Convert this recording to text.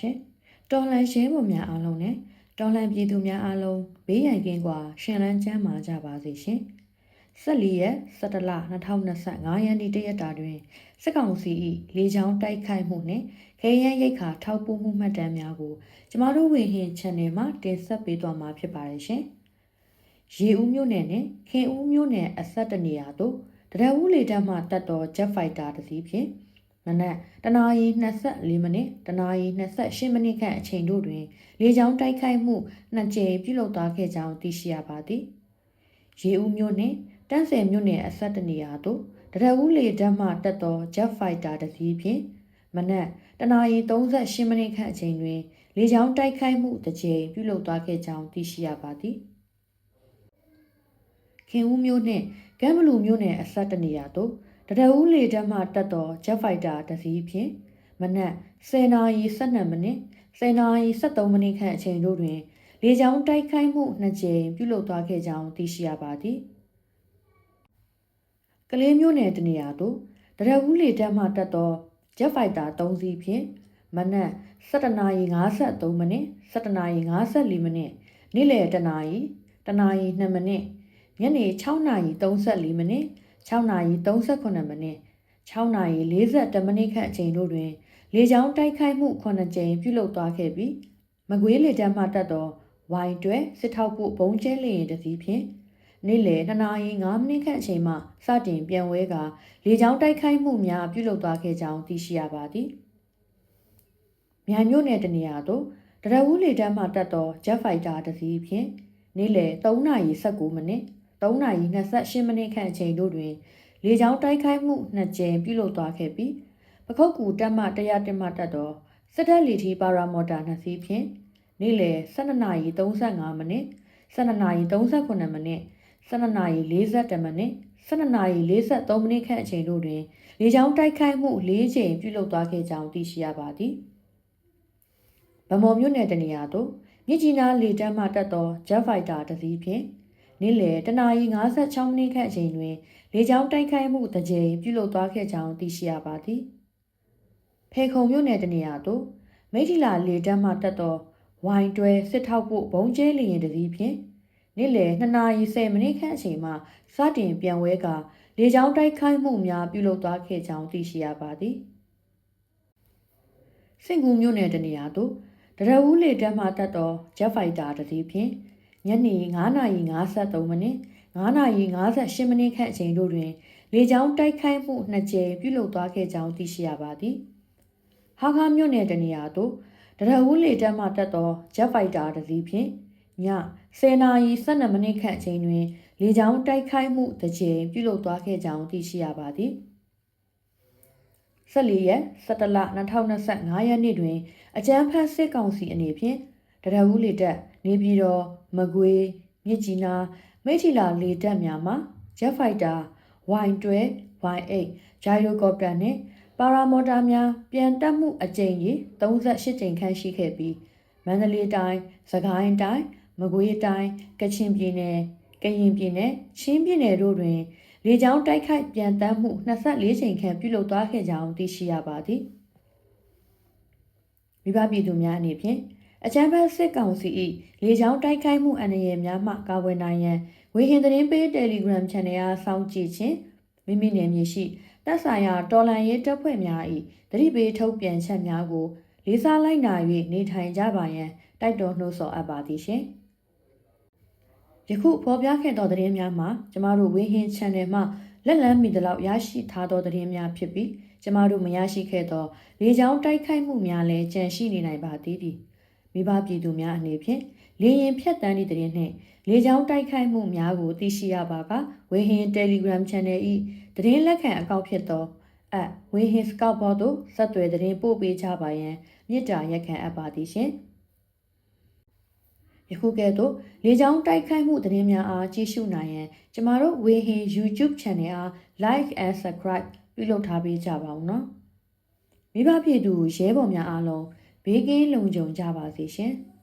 ရှင်တော်လန်ရဲဘော်များအားလုံးနဲ့တော်လန်ပြည်သူများအားလုံးဘေးရန်ကင်းကွာရှင်လန်းချမ်းမာကြပါစေရှင်ဆက်လီရက်17လ2025ရက်နေ့တရက်တာတွင်စစ်ကောင်စီ၏လေကြောင်းတိုက်ခိုက်မှုနှင့်ခေရန်ရိတ်ခါထောက်ပို့မှုမှတ်တမ်းများကိုကျမတို့ဝေဟင် channel မှာတင်ဆက်ပေးသွားမှာဖြစ်ပါတယ်ရှင်ရေဦးမြို့နယ်နဲ့ခင်ဦးမြို့နယ်အဆက်တနေရာသို့တရဝူလေတပ်မှတက်တော် Jet Fighter တစ်စီးဖြင့် မနက်တနာရီ24မိနစ်တနာရီ28မိနစ်ခန့်အချိန်တို့တွင်လေကြောင်းတိုက်ခိုက်မှုနှစ်ကြိမ်ပြုလုပ်သွားခဲ့ကြောင်းသိရှိရပါသည်။ရေဦးမြို့နှင့်တန်းစင်မြို့နယ်အဆက်တနေရာသို့တရဝူလေတပ်မှတက်တော် Jet Fighter တစ်စီးဖြင့်မနက်တနာရီ38မိနစ်ခန့်အချိန်တွင် လေကြောင်းတိုက်ခိုက်မှုတစ်ကြိမ်ပြုလုပ်သွားခဲ့ကြောင်းသိရှိရပါသည်။ခင်ဦးမြို့နှင့်ကမ်ဘလူမြို့နယ်အဆက်တနေရာသို့ တရဦးလေတပ်မှတက်တော် Jet Fighter တစ်စီးဖြင့်မနက်10နာရီ12မိနစ်10နာရီ73မိနစ်ခန့်အချိန်တို့တွင်လေကြောင်းတိုက်ခိုက်မှုနှစ်ကြိမ်ပြုလုပ်သွားခဲ့ကြောင်းသိရှိရပါသည်။ကလေးမျိုးနယ်တနေရာသို့တရဦးလေတပ်မှတက်တော် Jet Fighter 3စီးဖြင့်မနက်7နာရီ53မိနစ်7နာရီ54မိနစ်နေ့လယ်တနာရီတနာရီ2မိနစ်ညနေ6နာရီ34မိနစ် 6နာရီ38မိနစ်6နာရီ42မိနစ်ခန့်အချိန်တို့တွင် လေကြောင်းတိုက်ခိုက်မှု9ကြိမ်ပြုလုပ်သွားခဲ့ပြီးမကွေးလေတပ်မှတက်သောဝိုင်တွဲစစ်ထောက်ဖို့ဘုံကျဲလေရင်တစ်စီးဖြင့်နေ့လယ်2နာရီ5မိနစ်ခန့်အချိန်မှစတင်ပြန်ဝဲကလေကြောင်းတိုက်ခိုက်မှုများပြုလုပ်သွားခဲ့ကြောင်းသိရှိရပါသည်။မြိုင်မြို့နယ်တနေရာသို့တရဝူးလေတပ်မှတက်သော Jet Fighter တစ်စီးဖြင့်နေ့လယ်3နာရီ19မိနစ် 3နာရီ28မိနစ်ခန့်အချိန်တို့တွင် လေကြောင်းတိုက်ခိုက်မှုနှစ်ကြိမ်ပြုလုပ်သွားခဲ့ပြီးပခုတ်ကူတပ်မ100တက်မှတက်သောစစ်တပ်လီထီပါရာမော်တာနှစ်စီးဖြင့်နေ့လယ်12နာရီ35မိနစ်12နာရီ38မိနစ်12နာရီ40မိနစ်12နာရီ43မိနစ်ခန့်အချိန်တို့တွင်လေကြောင်းတိုက်ခိုက်မှု၄ကြိမ်ပြုလုပ်သွားခဲ့ကြောင်းသိရှိရပါသည်ဗမော်မြို့နယ်တနေရာသို့မြစ်ကြီးနားလေတန်းမှတက်သော Jet Fighter တစ်စီးဖြင့် နေ့လယ်တနာရီ56မိနစ်ခန့်အချိန်တွင်လေကြောင်းတိုက်ခိုက်မှုတစ်ကြိမ်ပြုလုပ်သွားခဲ့ကြောင်းသိရှိရပါသည်ဖေခုံမြို့နယ်တနေရာသို့မိထီလာလေတန်းမှတက်သောဝိုင်တွဲစစ်ထောက်ဖို့ဘုံကျဲလျင်တစ်စီးဖြင့်နေ့လယ်2နာရီ10မိနစ်ခန့်အချိန်မှစတင်ပြန်ဝဲကလေကြောင်းတိုက်ခိုက်မှုများပြုလုပ်သွားခဲ့ကြောင်းသိရှိရပါသည်စင်ကူမြို့နယ်တနေရာသို့တရဝူးလေတပ်မှတက်သော Jet Fighter တစ်စီးဖြင့် ညနေ9:53မိနစ်9:58မိနစ်ခန့်အချိန်တို့တွင် လေကြောင်းတိုက်ခိုက်မှုနှစ်ကြိမ်ပြုလုပ်သွားခဲ့ကြောင်းသိရှိရပါသည်။ဟာခါမြို့နယ်တနေရာသို့တရဝူးလေတပ်မှတက်သော Jet Fighter တစ်စီးဖြင့်ည10:12မိနစ်ခန့်အချိန်တွင် လေကြောင်းတိုက်ခိုက်မှုတစ်ကြိမ်ပြုလုပ်သွားခဲ့ကြောင်းသိရှိရပါသည်။14ရက်17လ2025ရက်နေ့တွင်အကြမ်းဖက်စစ်ကောင်စီအနေဖြင့် တရဝူးလေတပ်နေပြည်တော်မကွေးမြစ်ကြီးနားမိထီလာလေတပ်များမှ Jet Fighter Y12 Y8 Gyrocopter နှင့်ပါရာမော်တာများပြန်တက်မှုအကြိမ်ကြီး38ကြိမ်ခန့်ရှိခဲ့ပြီးမန္တလေးတိုင်း၊စကိုင်းတိုင်း၊မကွေးတိုင်း၊ကချင်ပြည်နယ်၊ကရင်ပြည်နယ်၊ချင်းပြည်နယ်တို့တွင်လေကြောင်းတိုက်ခိုက်ပြန်တမ်းမှု24ကြိမ်ခန့်ပြုလုပ်သွားခဲ့ကြောင်းသိရှိရပါသည်။မိဘပြည်သူများအနေဖြင့် အကြမ်းဖက်စစ်ကောင်စီ၏လေကြောင်းတိုက်ခိုက်မှုအန္တရာယ်များမှကာကွယ်နိုင်ရန်ဝေဟင်သတင်းပေး Telegram Channel အားစောင့်ကြည့်ခြင်းမိမိနယ်မြေရှိတပ်ဆိုင်ရာတော်လန်ရေးတပ်ဖွဲ့များ၏တတိပေးထုတ်ပြန်ချက်များကိုလေးစားလိုက်နာ၍နေထိုင်ကြပါရန်တိုက်တော်နှိုးဆော်အပ်ပါသည်ရှင်။ယခုဖော်ပြခဲ့သောသတင်းများမှာကျမတို့ဝေဟင် Channel မှလက်လန်းမီတလောက်ရရှိထားသောသတင်းများဖြစ်ပြီးကျမတို့မရရှိခဲ့သောလေကြောင်းတိုက်ခိုက်မှုများလည်းကြန့်ရှိနေနိုင်ပါသေးသည်။ မိဘပြည်သူများအနေဖြင့်လေရင်ဖြတ်တန်းသည့်တရင်နှင့်လေကြောင်းတိုက်ခိုက်မှုများကိုသိရှိရပါကဝေဟင် Telegram Channel ၏တရင်လက်ခံအကောင့်ဖြစ်သောအဝေဟင် Scout ဘော်သို့ဆက်သွယ်တရင်ပို့ပေးကြပါရန်မြစ်တာရက်ခံအပ်ပါသည်ရှင်ယခုကဲ့သို့လေကြောင်းတိုက်ခိုက်မှုသတင်းများအားကြည့်ရှုနိုင်ရန်ကျမတို့ဝေဟင် YouTube Channel အား Like and Subscribe ပြုလုပ်ထားပေးကြပါဦးနော်မိဘပြည်သူရဲဘော်များအားလုံး ဘေးကင်းလုံခြုံကြပါစေရှင်။